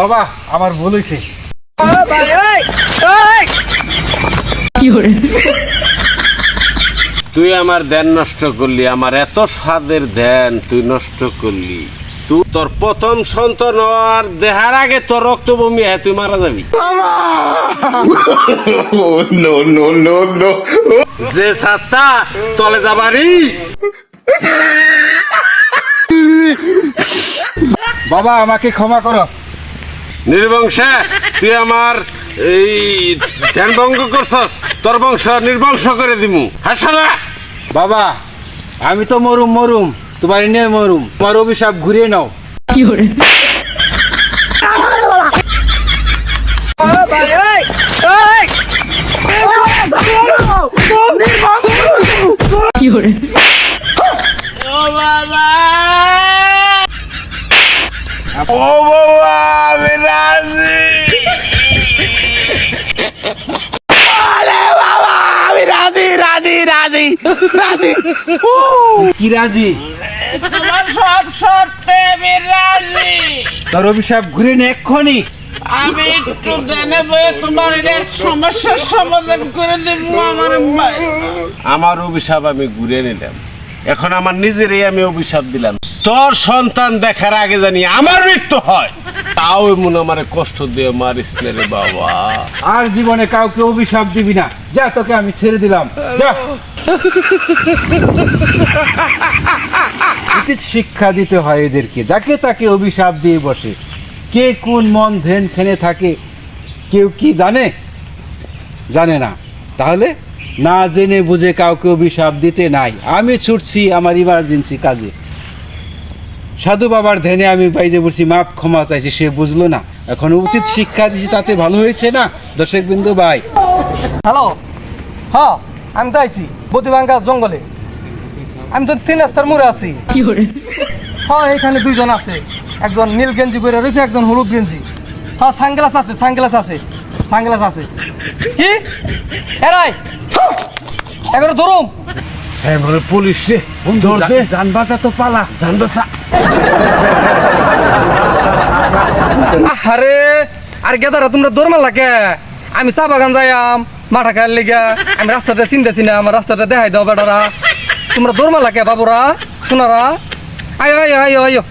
বাবা আমার ভুল হয়েছে তুই আমার ধ্যান নষ্ট করলি আমার এত স্বাদের ধ্যান তুই নষ্ট করলি। তুই তোর প্রথম সন্তান হওয়ার দেহার আগে তোর রক্ত বমি হয় তুই মারা যাবি। Oh, no, no, no, no. যে সাতটা তলে যাবারই বাবা আমাকে ক্ষমা করো। নির্বংশে তুই আমার এই ধ্যান ভঙ্গ করছস তোর বংশ নির্বংশ করে দিমু। হাসনা বাবা আমি তো মরুম মরুম। তোমার নিয়ে মরুম। তোমার অভিশাপ ঘুরিয়ে নাও। ও কি রাজি? তোমার সব শর্তে আমি রাজি। তোর অভিশাপ ঘুরে নে এক্ষুনি। আমি একটু দেনে বয়ে তোমার সমস্যার সমাধান করে দেব আমার ভাই। আমার অভিশাপ আমি ঘুরে নিলাম। এখন আমার নিজেরই আমি অভিশাপ দিলাম। তোর সন্তান দেখার আগে জানি আমার মৃত্যু হয়। তাও এমন আমার কষ্ট দিয়ে মারিস রে বাবা। আর জীবনে কাউকে অভিশাপ দিবি না। যা, তোকে আমি ছেড়ে দিলাম। উচিত শিক্ষা দিতে হয় এদেরকে। যাকে তাকে অভিশাপ দিয়ে বসে। কে কোন মন ধ্যান খেনে থাকে, কেউ কি জানে? জানে না। তাহলে না জেনে বুঝে কাউকে অভিশাপ দিতে নাই। আমি ছুটছি আমার ইমার্জেন্সি কাজে। সাধু বাবার ধ্যানে আমি বাইজে বলছি মাপ ক্ষমা চাইছি সে বুঝলো না। এখন উচিত শিক্ষা দিছি তাতে ভালো হয়েছে না? দর্শক বিন্দু ভাই হ্যালো হ্যাঁ আমি তো আইছি বদিবাঙ্গা জঙ্গলে। আমি তো তিন রাস্তার মোড়ে আছি। হ্যাঁ এখানে দুইজন আছে। একজন নীল গেঞ্জি পরে রয়েছে একজন হলুদ গেঞ্জি। হ্যাঁ সানগ্লাস আছে সানগ্লাস আছে সানগ্লাস আছে। কি? এরাই এগারো ধরুম হ্যাঁ বলে পুলিশ রে ধরবে। যান বাঁচা তো পালা। জান বাসা আরে আর গেদারা, তোমরা দৌড় লাগে আমি চা বাগান যাইয়াম, মাঠা খাইয়ার লেগে, আমি রাস্তাটা চিনতেছি না, আমার রাস্তাটা দেখাই দাও বেটারা। তোমরা দৌড় লাগে বাবুরা? শোনারা? আয়ো আয়ো আয়ো আয়ো।